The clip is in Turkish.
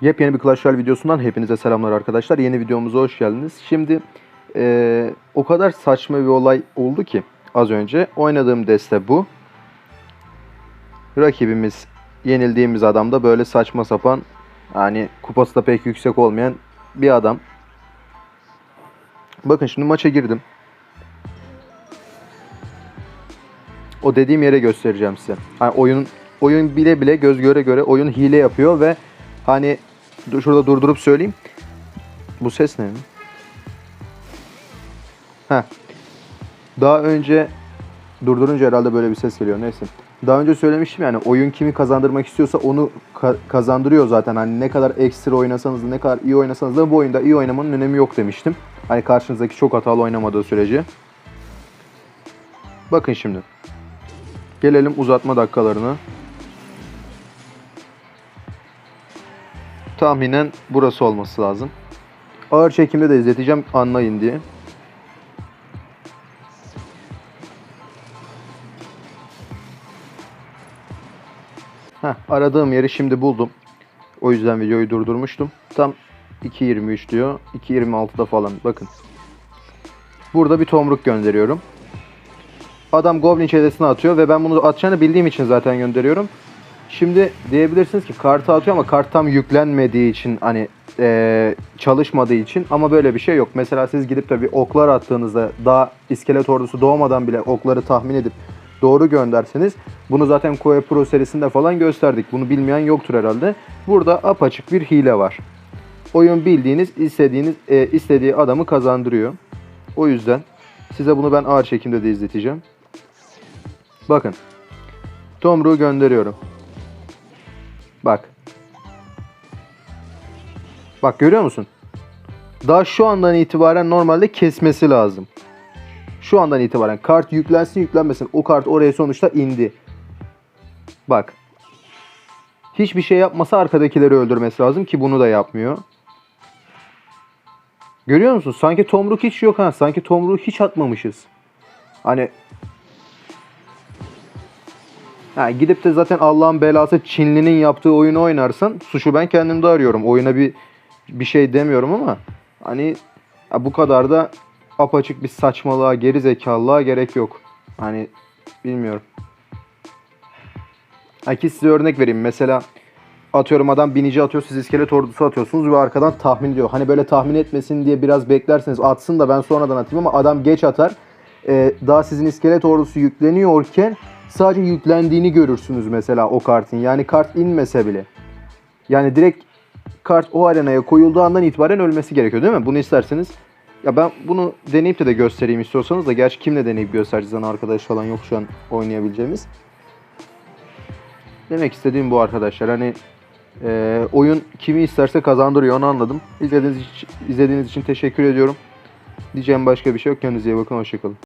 Yepyeni bir Clash Royale videosundan hepinize selamlar arkadaşlar. Yeni videomuza hoş geldiniz. Şimdi eee, o kadar saçma bir olay oldu ki az önce. Oynadığım deste bu. Rakibimiz yenildiğimiz adam da böyle saçma sapan yani kupası da pek yüksek olmayan bir adam. Bakın şimdi maça girdim. O dediğim yere göstereceğim size. Hani oyun oyun bile bile göz göre göre oyun hile yapıyor ve hani dur- şurada durdurup söyleyeyim. Bu ses ne? Heh. Daha önce durdurunca herhalde böyle bir ses geliyor. Neyse. Daha önce söylemiştim yani oyun kimi kazandırmak istiyorsa onu ka- kazandırıyor zaten. Hani ne kadar ekstra oynasanız da ne kadar iyi oynasanız da bu oyunda iyi oynamanın önemi yok demiştim. Hani karşınızdaki çok hatalı oynamadığı sürece. Bakın şimdi. Gelelim uzatma dakikalarına. Tahminen burası olması lazım. Ağır çekimde de izleteceğim anlayın diye. Heh, aradığım yeri şimdi buldum. O yüzden videoyu durdurmuştum. Tam 2.23 diyor. 2.26'da falan bakın. Burada bir tomruk gönderiyorum. Adam Goblin çetesine atıyor ve ben bunu atacağını bildiğim için zaten gönderiyorum. Şimdi diyebilirsiniz ki kartı atıyor ama kart tam yüklenmediği için hani eee, çalışmadığı için ama böyle bir şey yok. Mesela siz gidip de bir oklar attığınızda daha iskelet ordusu doğmadan bile okları tahmin edip doğru gönderseniz bunu zaten Koe Pro serisinde falan gösterdik. Bunu bilmeyen yoktur herhalde. Burada apaçık bir hile var. Oyun bildiğiniz istediğiniz eee, istediği adamı kazandırıyor. O yüzden size bunu ben ağır çekimde de izleteceğim. Bakın. Tomruğu gönderiyorum. Bak. Bak görüyor musun? Daha şu andan itibaren normalde kesmesi lazım. Şu andan itibaren kart yüklensin yüklenmesin. O kart oraya sonuçta indi. Bak. Hiçbir şey yapmasa arkadakileri öldürmesi lazım ki bunu da yapmıyor. Görüyor musun? Sanki tomruk hiç yok ha. Sanki tomruğu hiç atmamışız. Hani Ha, gidip de zaten Allah'ın belası Çinli'nin yaptığı oyunu oynarsan suçu ben kendimde arıyorum. Oyuna bir bir şey demiyorum ama hani bu kadar da apaçık bir saçmalığa, geri zekalılığa gerek yok. Hani bilmiyorum. Ha ki size örnek vereyim. Mesela atıyorum adam binici atıyor siz iskelet ordusu atıyorsunuz ve arkadan tahmin ediyor. Hani böyle tahmin etmesin diye biraz beklerseniz atsın da ben sonradan atayım ama adam geç atar. Ee, daha sizin iskelet ordusu yükleniyorken sadece yüklendiğini görürsünüz mesela o kartın. Yani kart inmese bile. Yani direkt kart o arenaya koyulduğu andan itibaren ölmesi gerekiyor değil mi? Bunu isterseniz ya ben bunu deneyip de de göstereyim istiyorsanız da gerçi kimle deneyip göstereceğiz hani arkadaş falan yok şu an oynayabileceğimiz. Demek istediğim bu arkadaşlar. Hani e, oyun kimi isterse kazandırıyor onu anladım. İzlediğiniz izlediğiniz için teşekkür ediyorum. Diyeceğim başka bir şey yok. Kendinize iyi bakın. Hoşçakalın.